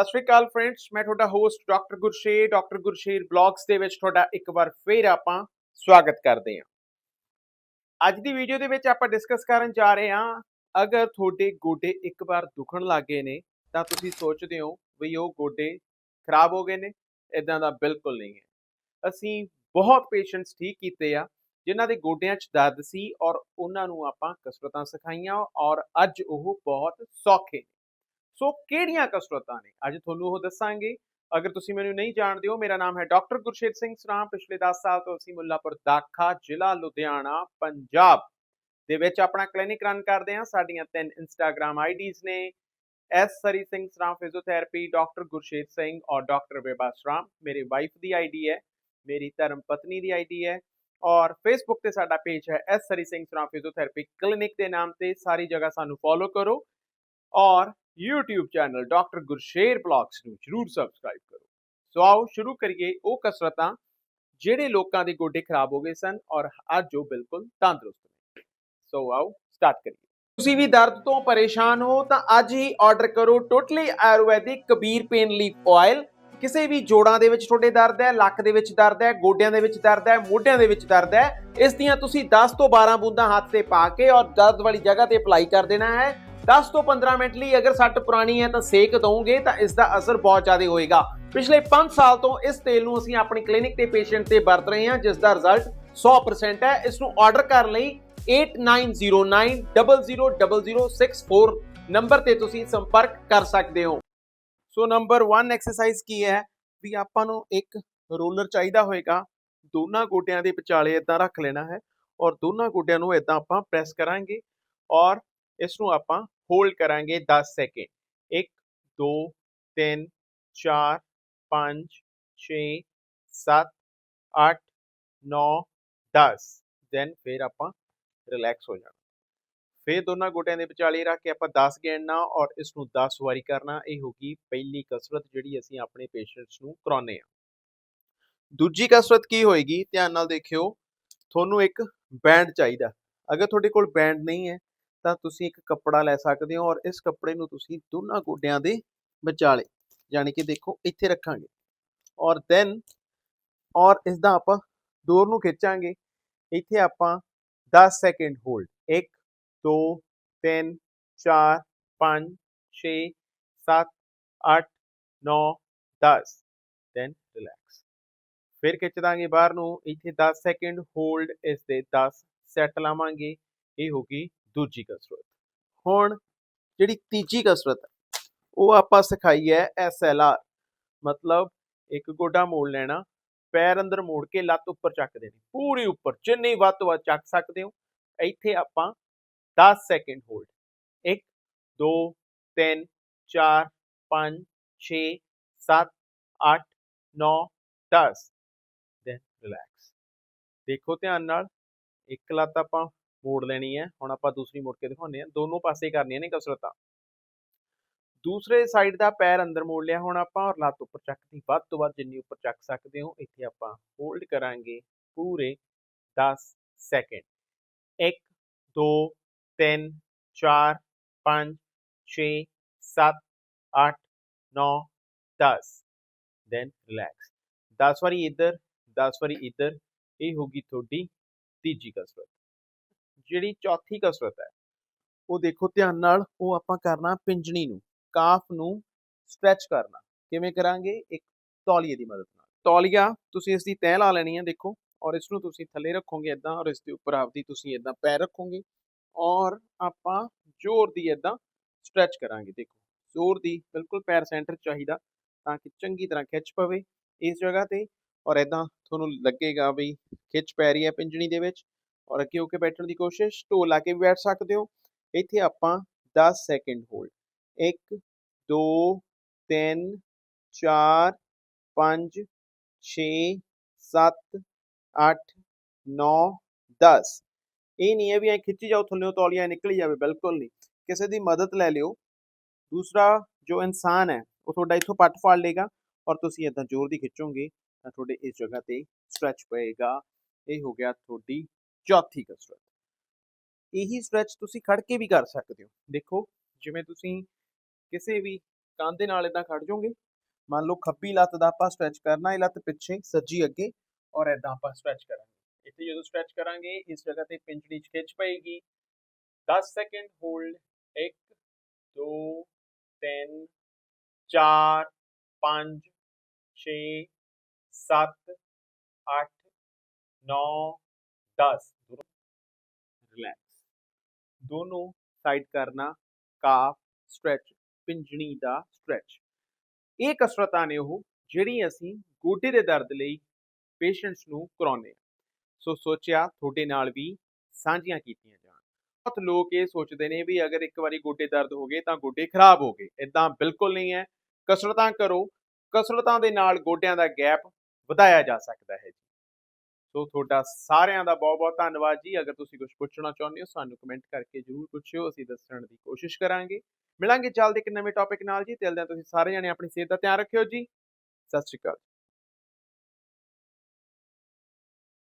ਸਤਿ ਸ਼੍ਰੀ ਅਕਾਲ ਫਰੈਂਡਸ ਮੈਂ ਤੁਹਾਡਾ host doctor Gursher doctor Gursher blogs ਦੇ ਵਿੱਚ ਤੁਹਾਡਾ ਇੱਕ ਵਾਰ ਫੇਰ ਆਪਾਂ ਸਵਾਗਤ ਕਰਦੇ ਹਾਂ। ਅੱਜ ਦੀ ਵੀਡੀਓ ਦੇ ਵਿੱਚ ਆਪਾਂ ਡਿਸਕਸ ਕਰਨ ਜਾ ਰਹੇ ਹਾਂ, ਅਗਰ ਤੁਹਾਡੇ ਗੋਡੇ ਇੱਕ ਵਾਰ ਦੁਖਣ ਲੱਗੇ ਨੇ, ਤਾਂ ਤੁਸੀਂ ਸੋਚਦੇ ਹੋ ਵੀ ਉਹ ਗੋਡੇ ਖਰਾਬ ਹੋ ਗਏ ਨੇ ਇਦਾਂ ਦਾ ਬਿਲਕੁਲ ਨਹੀਂ ਹੈ। ਅਸੀਂ ਬਹੁਤ ਪੇਸ਼ੈਂਟਸ ਠੀਕ ਕੀਤੇ ਆ, ਜਿਨ੍ਹਾਂ ਦੇ ਗੋਡਿਆਂ 'ਚ ਦਰਦ ਸੀ ਔਰ ਉਹਨਾਂ ਨੂੰ ਆਪਾਂ ਕਸਰਤਾਂ ਸਿਖਾਈਆਂ ਔਰ ਅੱਜ ਉਹ ਬਹੁਤ ਸੌਖੇ ਨੇ। ਸੋ ਕਿਹੜੀਆਂ ਕਸਰਤਾਂ ਨੇ? ਅੱਜ ਤੁਹਾਨੂੰ ਉਹ ਦੱਸਾਂਗੇ। ਅਗਰ ਤੁਸੀਂ ਮੈਨੂੰ ਨਹੀਂ ਜਾਣਦੇ ਹੋ, ਮੇਰਾ ਨਾਮ ਹੈ ਡਾਕਟਰ ਗੁਰਸ਼ੇਰ ਸਿੰਘ ਸਰਾਮ। ਪਿਛਲੇ 10 ਸਾਲ ਤੋਂ ਅਸੀਂ ਮੁੱਲਾਪੁਰ ਦਾਖਾ ਜ਼ਿਲ੍ਹਾ ਲੁਧਿਆਣਾ, ਪੰਜਾਬ ਦੇ ਵਿੱਚ ਆਪਣਾ ਕਲੀਨਿਕ ਰਨ ਕਰਦੇ ਹਾਂ। ਸਾਡੀਆਂ ਤਿੰਨ ਇੰਸਟਾਗ੍ਰam ਆਈਡੀਜ਼ ਨੇ। S Sri Singh Saram physiotherapy doctor Gursher Singh ਔਰ ਡਾਕਟਰ ਬੇਬਾ ਸਰਾਮ। ਮੇਰੀ ਵਾਈਫ ਦੀ ਆਈਡੀ ਹੈ, ਮੇਰੀ ਧਰਮ ਪਤਨੀ ਦੀ ਆਈਡੀ ਹੈ ਔਰ ਫੇਸਬੁੱਕ ਤੇ ਸਾਡਾ ਪੇਜ ਹੈ S Sri Singh Saram physiotherapy clinic ਦੇ ਨਾਮ ਤੇ। ਸਾਰੀ ਜਗ੍ਹਾ ਸਾਨੂੰ ਫੋਲੋ ਕਰੋ ਔਰ YouTube channel doctor Gursher blogs ਨੂੰ ਜਰੂਰ ਸਬਸਕ੍ਰਾਈਬ ਕਰੋ। ਸੋ ਆਓ ਸ਼ੁਰੂ ਕਰੀਏ ਉਹ ਕਸਰਤਾਂ ਜਿਹੜੇ ਲੋਕਾਂ ਦੇ ਗੋਡੇ ਖਰਾਬ ਹੋ ਗਏ ਸਨ ਔਰ ਅੱਜ ਉਹ ਬਿਲਕੁਲ ਤੰਦਰੁਸਤ ਨੇ। ਸੋ ਆਓ ਸਟਾਰਟ ਕਰੀਏ। ਤੁਸੀਂ ਵੀ ਦਰਦ ਤੋਂ ਪਰੇਸ਼ਾਨ ਹੋ ਤਾਂ ਅੱਜ ਹੀ ਆਰਡਰ ਕਰੋ totally ayurvedic Kabir pain relief oil ਕਿਸੇ ਵੀ ਜੋੜਾਂ ਦੇ ਵਿੱਚ ਤੁਹਾਡੇ ਦਰਦ ਹੈ, ਲੱਕ ਦੇ ਵਿੱਚ ਦਰਦ ਹੈ, ਗੋਡਿਆਂ ਦੇ ਵਿੱਚ ਦਰਦ ਹੈ, ਮੋਢਿਆਂ ਦੇ ਵਿੱਚ ਦਰਦ ਹੈ, ਇਸ ਦੀਆਂ ਤੁਸੀਂ 10 ਤੋਂ 12 ਬੂੰਦਾਂ ਹੱਥ ਤੇ ਪਾ ਕੇ ਔਰ ਦਰਦ ਵਾਲੀ ਜਗ੍ਹਾ ਤੇ ਅਪਲਾਈ ਕਰ ਦੇਣਾ ਹੈ। 10 ਤੋਂ 15 ਮਿੰਟ ਲਈ ਅਗਰ ਸੱਟ ਪੁਰਾਣੀ ਹੈ ਤਾਂ ਸੇਕ ਦਵੋਗੇ ਤਾਂ ਇਸ ਦਾ ਅਸਰ ਬਹੁਤ ਜ਼ਿਆਦਾ ਹੋਏਗਾ। ਪਿਛਲੇ 5 ਸਾਲ ਤੋਂ ਇਸ ਤੇਲ ਨੂੰ ਅਸੀਂ ਆਪਣੀ ਕਲੀਨਿਕ ਤੇ ਪੇਸ਼ੈਂਟ ਤੇ ਵਰਤ ਰਹੇ ਹਾਂ, ਜਿਸ ਦਾ ਰਿਜ਼ਲਟ 100% ਹੈ। ਇਸ ਨੂੰ ਆਰਡਰ ਕਰਨ ਲਈ 8909000064 ਨੰਬਰ ਤੇ ਤੁਸੀਂ ਸੰਪਰਕ ਕਰ ਸਕਦੇ ਹੋ। ਸੋ ਨੰਬਰ 1 ਐਕਸਰਸਾਈਜ਼ ਕੀ ਹੈ? ਵੀ ਆਪਾਂ ਨੂੰ ਇੱਕ ਰੋਲਰ ਚਾਹੀਦਾ ਹੋਏਗਾ। ਦੋਨਾਂ ਗੋਡਿਆਂ ਦੇ ਵਿਚਾਲੇ ਇਦਾਂ ਰੱਖ ਲੈਣਾ ਹੈ ਔਰ ਦੋਨਾਂ ਗੋਡਿਆਂ ਨੂੰ ਇਦਾਂ ਆਪਾਂ ਪ੍ਰੈਸ ਕਰਾਂਗੇ ਔਰ ਇਸ ਨੂੰ ਆਪਾਂ ਹੋਲਡ ਕਰਾਂਗੇ 10 ਸੈਕਿੰਡ 1 2 3 4 5 6 7 8 9 10 ਦੈਨ ਫਿਰ ਆਪਾਂ ਰਿਲੈਕਸ ਹੋ ਜਾਣਾ। ਫਿਰ ਦੋਨਾਂ ਗੋਡਿਆਂ ਦੇ ਵਿਚਾਲੇ ਰੱਖ ਕੇ ਆਪਾਂ 10 ਗਿਣਨਾ ਔਰ ਇਸ ਨੂੰ 10 ਵਾਰੀ ਕਰਨਾ, ਇਹ ਹੋਗੀ ਪਹਿਲੀ ਕਸਰਤ ਜਿਹੜੀ ਅਸੀਂ ਆਪਣੇ ਪੇਸ਼ੈਂਟਸ ਨੂੰ ਕਰਾਉਨੇ ਆ ਦੂਜੀ ਕਸਰਤ ਕੀ ਹੋਏਗੀ? ਧਿਆਨ ਨਾਲ ਦੇਖਿਓ, ਤੁਹਾਨੂੰ ਇੱਕ ਬੈਂਡ ਚਾਹੀਦਾ। ਅਗਰ ਤੁਹਾਡੇ ਕੋਲ ਬੈਂਡ ਨਹੀਂ ਹੈ ਤਾਂ ਤੁਸੀਂ ਇੱਕ ਕੱਪੜਾ ਲੈ ਸਕਦੇ ਹੋ ਔਰ ਇਸ ਕੱਪੜੇ ਨੂੰ ਤੁਸੀਂ ਦੋਨਾਂ ਗੋਡਿਆਂ ਦੇ ਵਿਚਾਲੇ ਯਾਨੀ ਕਿ ਦੇਖੋ ਇੱਥੇ ਰੱਖਾਂਗੇ ਔਰ ਦੈਨ ਔਰ ਇਸ ਦਾ ਆਪਾਂ ਦੂਰ ਨੂੰ ਖਿੱਚਾਂਗੇ, ਇੱਥੇ ਆਪਾਂ 10 ਸੈਕਿੰਡ ਹੋਲਡ 1 2 3 4 5 6 7 8 9 10 ਦੈਨ ਰਿਲੈਕਸ ਫਿਰ ਖਿੱਚ ਦਾਂਗੇ ਬਾਹਰ ਨੂੰ, ਇੱਥੇ 10 ਸੈਕਿੰਡ ਹੋਲਡ ਇਸ ਦੇ 10 ਸੈਟ ਲਾਵਾਂਗੇ, ਇਹ ਹੋ ਗਈ ਦੂਜੀ ਕਸਰਤ। ਹੁਣ ਜਿਹੜੀ ਤੀਜੀ ਕਸਰਤ ਹੈ ਉਹ ਆਪਾਂ ਸਿਖਾਈ ਹੈ ਐਸਐਲਆਰ ਮਤਲਬ ਇੱਕ ਗੋਡਾ ਮੋੜ ਲੈਣਾ, ਪੈਰ ਅੰਦਰ ਮੋੜ ਕੇ ਲੱਤ ਉੱਪਰ ਚੱਕ ਦੇਣੀ, ਪੂਰੀ ਉੱਪਰ, ਜਿੰਨੀ ਵੱਧ ਤੋਂ ਵੱਧ ਚੱਕ ਸਕਦੇ ਹੋ। ਇੱਥੇ ਆਪਾਂ 10 ਸੈਕਿੰਡ ਹੋਲਡ 1 2 3 4 5 6 7 8 9 10 ਦੈਨ ਰਿਲੈਕਸ ਦੇਖੋ ਧਿਆਨ ਨਾਲ, ਇੱਕ ਲੱਤ ਆਪਾਂ ਮੋੜ ਲੈਣੀ ਹੈ, ਹੁਣ ਆਪਾਂ ਦੂਸਰੀ ਮੁੜ ਕੇ ਦਿਖਾਉਂਦੇ ਹਾਂ, ਦੋਨੋਂ ਪਾਸੇ ਕਰਨੀਆਂ ਨੇ ਕਸਰਤਾਂ। ਦੂਸਰੇ ਸਾਈਡ ਦਾ ਪੈਰ ਅੰਦਰ ਮੋੜ ਲਿਆ, ਹੁਣ ਆਪਾਂ ਔਰ ਲੱਤ ਉੱਪਰ ਚੱਕਦੀ ਵੱਧ ਤੋਂ ਵੱਧ ਜਿੰਨੀ ਉੱਪਰ ਚੱਕ ਸਕਦੇ ਹੋ, ਇੱਥੇ ਆਪਾਂ ਹੋਲਡ ਕਰਾਂਗੇ ਪੂਰੇ 10 ਸੈਕਿੰਡ 1 2 3 4 5 6 7 8 9 10 ਦੈਨ ਰਿਲੈਕਸ 10 ਵਾਰੀ ਇੱਧਰ 10 ਵਾਰੀ ਇੱਧਰ, ਇਹ ਹੋਗੀ ਤੁਹਾਡੀ ਤੀਜੀ ਕਸਰਤ। ਜਿਹੜੀ ਚੌਥੀ ਕਸਰਤ ਹੈ, ਉਹ ਦੇਖੋ ਧਿਆਨ ਨਾਲ, ਉਹ ਆਪਾਂ ਕਰਨਾ ਪਿੰਜਣੀ ਨੂੰ ਕਾਫ ਨੂੰ ਸਟ੍ਰੈਚ ਕਰਨਾ। ਕਿਵੇਂ ਕਰਾਂਗੇ? ਇੱਕ ਤੌਲੀਏ ਦੀ ਮਦਦ ਨਾਲ। ਤੌਲੀਆ ਤੁਸੀਂ ਇਸ ਦੀ ਤਹਿ ਲਾ ਲੈਣੀ ਹੈ ਦੇਖੋ, ਔਰ ਇਸ ਨੂੰ ਤੁਸੀਂ ਥੱਲੇ ਰੱਖੋਗੇ ਇਦਾਂ ਔਰ ਇਸ ਦੇ ਉੱਪਰ ਆਪਦੀ ਤੁਸੀਂ ਇਦਾਂ ਪੈਰ ਰੱਖੋਗੇ, ਔਰ ਆਪਾਂ ਜ਼ੋਰ ਦੀ ਇਦਾਂ ਸਟ੍ਰੈਚ ਕਰਾਂਗੇ, ਦੇਖੋ। ਜ਼ੋਰ ਦੀ ਬਿਲਕੁਲ ਪੈਰ ਸੈਂਟਰ ਚਾਹੀਦਾ, ਤਾਂ ਕਿ ਚੰਗੀ ਤਰ੍ਹਾਂ ਖਿੱਚ ਪਵੇ ਇਸ ਜਗ੍ਹਾ ਤੇ, ਔਰ ਇਦਾਂ ਤੁਹਾਨੂੰ ਲੱਗੇਗਾ ਵੀ ਖਿੱਚ ਪੈ ਰਹੀ ਹੈ ਪਿੰਜਣੀ ਦੇ ਵਿੱਚ। ਔਰ ਅੱਗੇ ਹੋ ਕੇ ਬੈਠਣ ਦੀ ਕੋਸ਼ਿਸ਼, ਢੋਲ ਲਾ ਕੇ ਵੀ ਬੈਠ ਸਕਦੇ ਹੋ। ਇੱਥੇ ਆਪਾਂ 10 ਸੈਕਿੰਡ ਹੋਲਡ 1 2 3 4 5 6 7 8 9 10 ਇਹ ਨਹੀਂ ਹੈ ਵੀ ਐ ਖਿੱਚੀ ਜਾਓ, ਥੱਲੇ ਤੌਲੀਆ ਨਿਕਲੀ ਜਾਵੇ, ਬਿਲਕੁਲ ਨਹੀਂ। ਕਿਸੇ ਦੀ ਮਦਦ ਲੈ ਲਿਓ। ਦੂਸਰਾ ਜੋ ਇਨਸਾਨ ਹੈ, ਉਹ ਤੁਹਾਡਾ ਇੱਥੋਂ ਪੱਟ ਫਾੜ ਲੇਗਾ ਔਰ ਤੁਸੀਂ ਇਦਾਂ ਜ਼ੋਰ ਦੀ ਖਿੱਚੋਗੇ ਤਾਂ ਤੁਹਾਡੇ ਇਸ ਜਗ੍ਹਾ ਤੇ ਸਟ੍ਰੈਚ ਪਏਗਾ। ਇਹ ਹੋ ਗਿਆ ਤੁਹਾਡੀ ਚੌਥੀ ਕਸਰਤ ਇਹੀ ਸਟ੍ਰੈਚ ਤੁਸੀਂ ਖੜ ਕੇ ਵੀ ਕਰ ਸਕਦੇ ਹੋ। ਦੇਖੋ, ਜਿਵੇਂ ਤੁਸੀਂ ਕਿਸੇ ਵੀ ਕੰਨ ਦੇ ਨਾਲ ਇਦਾਂ ਖੜ ਜਾਓਗੇ, ਮੰਨ ਲਓ ਖੱਬੀ ਲੱਤ ਦਾ ਆਪਾਂ ਸਟ੍ਰੈਚ ਕਰਨਾ, ਇਹ ਲੱਤ ਪਿੱਛੇ, ਸੱਜੀ ਅੱਗੇ ਔਰ ਇਦਾਂ ਆਪਾਂ ਸਟ੍ਰੈਚ ਕਰਾਂਗੇ। ਇੱਥੇ ਜਦੋਂ ਸਟ੍ਰੈਚ ਕਰਾਂਗੇ, ਇਸ ਜਗ੍ਹਾ ਤੇ ਪਿੰਜੜੀ 'ਚ ਖਿੱਚ ਪਏਗੀ। 10 ਸੈਕਿੰਡ ਹੋਲਡ 1 2 3 4 5 6 7 8 9 10 ਰਿਲੈਕਸ ਦੋਨੋਂ ਸਾਈਡ ਕਰਨਾ ਕਾਫ ਸਟ੍ਰੈਚ ਪਿੰਜਣੀ ਦਾ ਸਟ੍ਰੈਚ ਇਹ ਕਸਰਤਾਂ ਨੇ ਉਹ ਜਿਹੜੀ ਅਸੀਂ ਗੋਡੇ ਦੇ ਦਰਦ ਲਈ ਪੇਸ਼ੈਂਟਸ ਨੂੰ ਕਰਾਉਂਦੇ ਹਾਂ। ਸੋ ਸੋਚਿਆ ਤੁਹਾਡੇ ਨਾਲ ਵੀ ਸਾਂਝੀਆਂ ਕੀਤੀਆਂ ਜਾਣ। ਬਹੁਤ ਲੋਕ ਇਹ ਸੋਚਦੇ ਨੇ ਵੀ ਅਗਰ ਇੱਕ ਵਾਰੀ ਗੋਡੇ ਦਰਦ ਹੋ ਗਏ ਤਾਂ ਗੋਡੇ ਖਰਾਬ ਹੋ ਗਏ। ਇਦਾਂ ਬਿਲਕੁਲ ਨਹੀਂ ਹੈ। ਕਸਰਤਾਂ ਕਰੋ। ਕਸਰਤਾਂ ਦੇ ਨਾਲ ਗੋਡਿਆਂ ਦਾ ਗੈਪ ਵਧਾਇਆ ਜਾ ਸਕਦਾ ਹੈ ਜੀ। ਸੋ ਤੁਹਾਡਾ ਸਾਰਿਆਂ ਦਾ ਬਹੁਤ ਬਹੁਤ ਧੰਨਵਾਦ ਜੀ। ਅਗਰ ਤੁਸੀਂ ਕੁਝ ਪੁੱਛਣਾ ਚਾਹੁੰਦੇ ਹੋ, ਸਾਨੂੰ ਕਮੈਂਟ ਕਰਕੇ ਜਰੂਰ ਪੁੱਛਿਓ। ਅਸੀਂ ਦੱਸਣ ਦੀ ਕੋਸ਼ਿਸ਼ ਕਰਾਂਗੇ। ਮਿਲਾਂਗੇ ਜਲਦ ਇੱਕ ਨਵੇਂ ਟੌਪਿਕ ਨਾਲ ਜੀ। ਤਿਲ ਦਿਨ ਤੁਸੀਂ ਸਾਰੇ ਜਣੇ ਆਪਣੀ ਸਿਹਤ ਦਾ ਧਿਆਨ ਰੱਖਿਓ ਜੀ। ਸਤਿ ਸ਼੍ਰੀ ਅਕਾਲ।